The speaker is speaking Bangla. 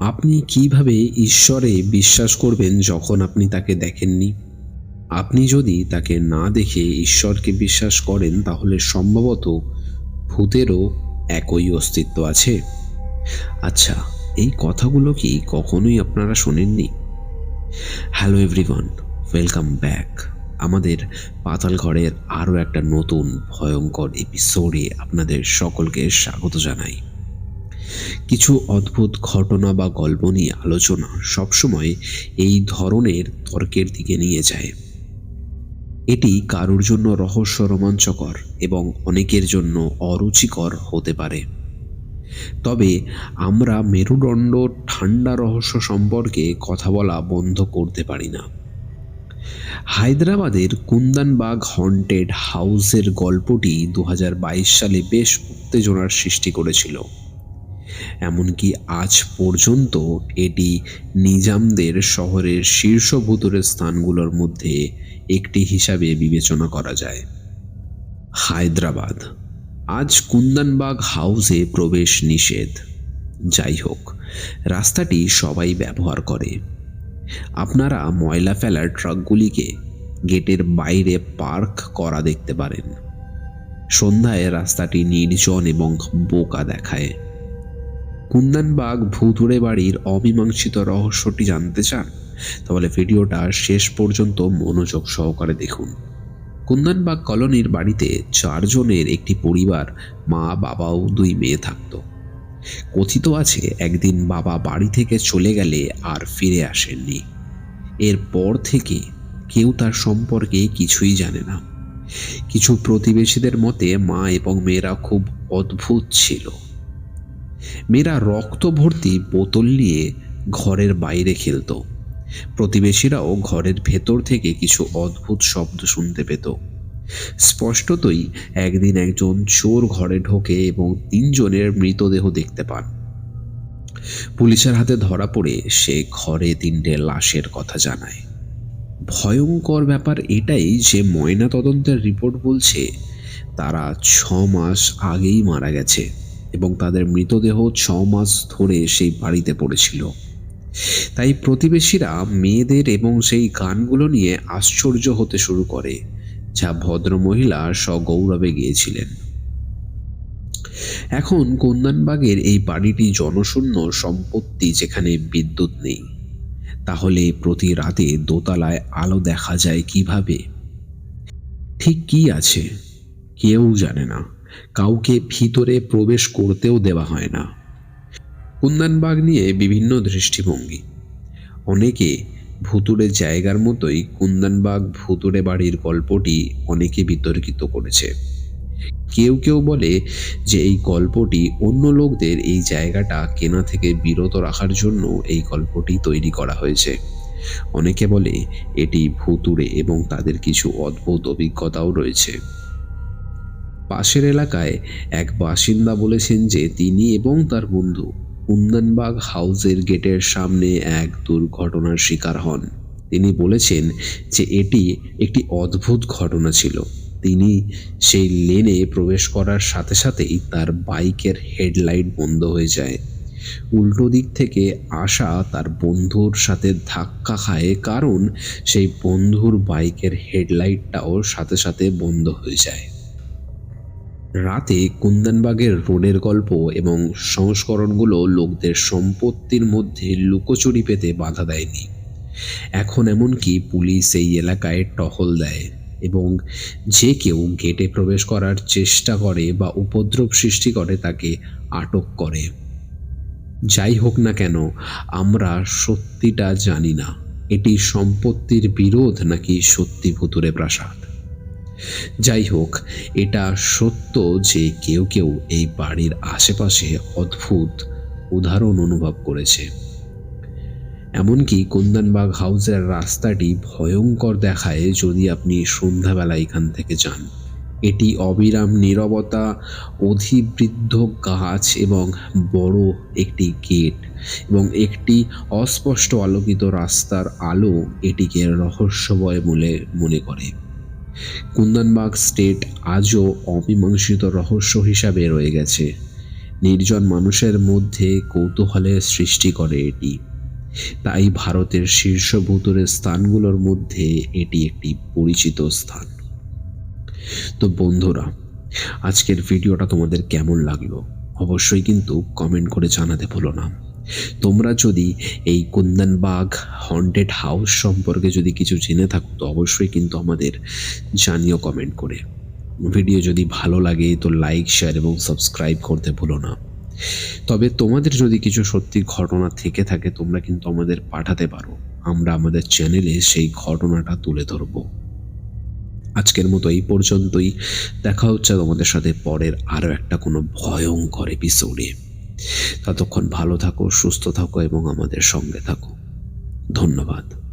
আপনি কীভাবে ঈশ্বরে বিশ্বাস করবেন যখন আপনি তাকে দেখেননি? আপনি যদি তাকে না দেখে ঈশ্বরকে বিশ্বাস করেন, তাহলে সম্ভবত ভূতেরও একই অস্তিত্ব আছে। আচ্ছা এই কথাগুলো কি কখনোই আপনারা শোনেননি? হ্যালো এভরিওয়ান ওয়েলকাম ব্যাক আমাদের পাতাল ঘরের আরও একটা নতুন ভয়ঙ্কর এপিসোডে আপনাদের সকলকে স্বাগত জানাই। কিছু অদ্ভুত ঘটনা বা গল্প নিয়ে আলোচনা সবসময় এই ধরনের তর্কের দিকে নিয়ে যায়। এটি কারোর জন্য রহস্য রোমাঞ্চকর এবং অনেকের জন্য অরুচিকর হতে পারে। তবে আমরা মেরুদণ্ড ঠান্ডা রহস্য সম্পর্কে কথা বলা বন্ধ করতে পারি না। হায়দ্রাবাদের কুন্দানবাগ হন্টেড হাউসের গল্পটি দু হাজার বাইশ সালে বেশ উত্তেজনার সৃষ্টি করেছিল। এমনকি আজ পর্যন্ত এটি নিজামদের শহরের শীর্ষ ভূতুরের স্থানগুলোর মধ্যে একটি হিসাবে বিবেচনা করা যায়। হায়দ্রাবাদ। আজ কুন্দনবাগ হাউসে প্রবেশ নিষেধ। যাই হোক, রাস্তাটি সবাই ব্যবহার করে। আপনারা ময়লা ফেলার ট্রাকগুলিকে গেটের বাইরে পার্ক করা দেখতে পারেন। সন্ধ্যায় রাস্তাটি নির্জন এবং বোকা দেখায়। কুন্দনবাগ ভূতুড়ে বাড়ির অমীমাংসিত রহস্যটি জানতে চান, তাহলে ভিডিওটা শেষ পর্যন্ত মনোযোগ সহকারে দেখুন। কুন্দনবাগ কলোনির বাড়িতে চারজনের একটি পরিবার, মা, বাবা ও দুই মেয়ে থাকত। কথিত আছে, একদিন বাবা বাড়ি থেকে চলে গেলে আর ফিরে আসেননি। এরপর থেকে কেউ তার সম্পর্কে কিছুই জানে না। কিছু প্রতিবেশীদের মতে, মা এবং মেয়েরা খুব অদ্ভুত ছিল। মেয়েরা রক্ত ভর্তি বোতল নিয়ে ঘরের বাইরে খেলতো। প্রতিবেশীরাও ঘরের ভেতর থেকে কিছু অদ্ভুত শব্দ শুনতে পেত। স্পষ্টতই একদিন একজন চোর ঘরে ঢোকে এবং তিনজনের মৃতদেহ দেখতে পান। পুলিশের হাতে ধরা পড়ে সে ঘরে তিনটে লাশের কথা জানায়। ভয়ঙ্কর ব্যাপার এটাই যে ময়না তদন্তের রিপোর্ট বলছে, তারা ছ মাস আগেই মারা গেছে। এবং তাদের মৃতদেহ ছ মাস ধরে সেই বাড়িতে পড়েছিল। তাই প্রতিবেশীরা মেয়েদের এবং সেই গানগুলো নিয়ে আশ্চর্য হতে শুরু করে, যা ভদ্রমহিলা সগৌরবে গিয়েছিলেন। এখন কন্যানবাগের এই বাড়িটি জনশূন্য সম্পত্তি যেখানে বিদ্যুৎ নেই। তাহলে প্রতি রাতে দোতলায় আলো দেখা যায় কীভাবে? ঠিক কি আছে? কেউ জানে না। কাউকে ভিতরে প্রবেশ করতেও দেওয়া হয় না। কুন্দানবাগ নিয়ে বিভিন্ন দৃষ্টিভঙ্গি। অনেকে ভুতুড়ে জায়গার মতোই কুন্দানবাগ ভুতুড়ে বাড়ির গল্পটি অনেকে বিতর্কিত করেছে। কেউ কেউ বলে যে এই গল্পটি অন্য লোকদের এই জায়গাটা কেনা থেকে বিরত রাখার জন্য এই গল্পটি তৈরি করা হয়েছে। অনেকে বলে এটি ভুতুড়ে এবং তাদের কিছু অদ্ভুত অভিজ্ঞতাও রয়েছে। পাশের এলাকায় এক বাসিন্দা বলেছেন যে তিনি এবং তার বন্ধু কুন্দনবাগ হাউসের গেটের সামনে এক দুর্ঘটনার শিকার হন। তিনি বলেছেন যে এটি একটি অদ্ভুত ঘটনা ছিল। তিনি সেই লেনে প্রবেশ করার সাথে সাথেই তার বাইকের হেডলাইট বন্ধ হয়ে যায়। উল্টো দিক থেকে আসা তার বন্ধুর সাথে ধাক্কা খায় কারণ সেই বন্ধুর বাইকের হেডলাইটটাও সাথে সাথে বন্ধ হয়ে যায়। রাতে কুন্দনবাগের রোডের গল্প এবং সংস্করণগুলো লোকদের সম্পত্তির মধ্যে লুকোচুরি পেতে বাধা দেয়নি। এখন এমনকি পুলিশ এই এলাকায় টহল দেয় এবং যে কেউ গেটে প্রবেশ করার চেষ্টা করে বা উপদ্রব সৃষ্টি করে তাকে আটক করে। যাই হোক না কেন, আমরা সত্যিটা জানি না। এটি সম্পত্তির বিরোধ নাকি সত্যি ভুতুরে প্রাসাদ? যাই হোক, এটা সত্য যে কেউ কেউ এই বাড়ির আশেপাশে অদ্ভুত উদাহরণ অনুভব করেছে। এমনকি কুন্দনবাগ হাউসের রাস্তাটি ভয়ঙ্কর দেখায় যদি আপনি সন্ধ্যাবেলা এখান থেকে যান। এটি অবিরাম নীরবতা, অধিবৃদ্ধ গাছ এবং বড় একটি গেট এবং একটি অস্পষ্ট আলোকিত রাস্তার আলো এটিকে রহস্যময় বলে মনে করে। কুন্দনবাগ স্টেট আজও অমীমাংসিত রহস্য হিসাবে রয়ে গেছে। নির্জন মানুষের মধ্যে কৌতূহলের সৃষ্টি করে এটি। তাই ভারতের শীর্ষ ভূতুরের স্থানগুলোর মধ্যে এটি একটি পরিচিত স্থান। তো বন্ধুরা, আজকের ভিডিওটা তোমাদের কেমন লাগল? অবশ্যই কিন্তু কমেন্ট করে জানাতে ভুলো না। তোমরা যদি এই কুন্দনবাগ হন্টেড হাউস সম্পর্কে যদি কিছু জেনে থাকো, তো অবশ্যই কিন্তু আমাদের জানিও কমেন্ট করে। ভিডিও যদি ভালো লাগে, তো লাইক শেয়ার এবং সাবস্ক্রাইব করতে ভুলো না। তবে তোমাদের যদি কিছু সত্যি ঘটনা থেকে থাকে, তোমরা কিন্তু আমাদের পাঠাতে পারো। আমরা আমাদের চ্যানেলে সেই ঘটনাটা তুলে ধরব। আজকের মতো এই পর্যন্তই। দেখা হচ্ছে তোমাদের সাথে পরের আরও একটা কোনো ভয়ঙ্কর এপিসোডে ততক্ষণ ভালো থাকো সুস্থ থাকো এবং আমাদের সঙ্গে থাকো। ধন্যবাদ।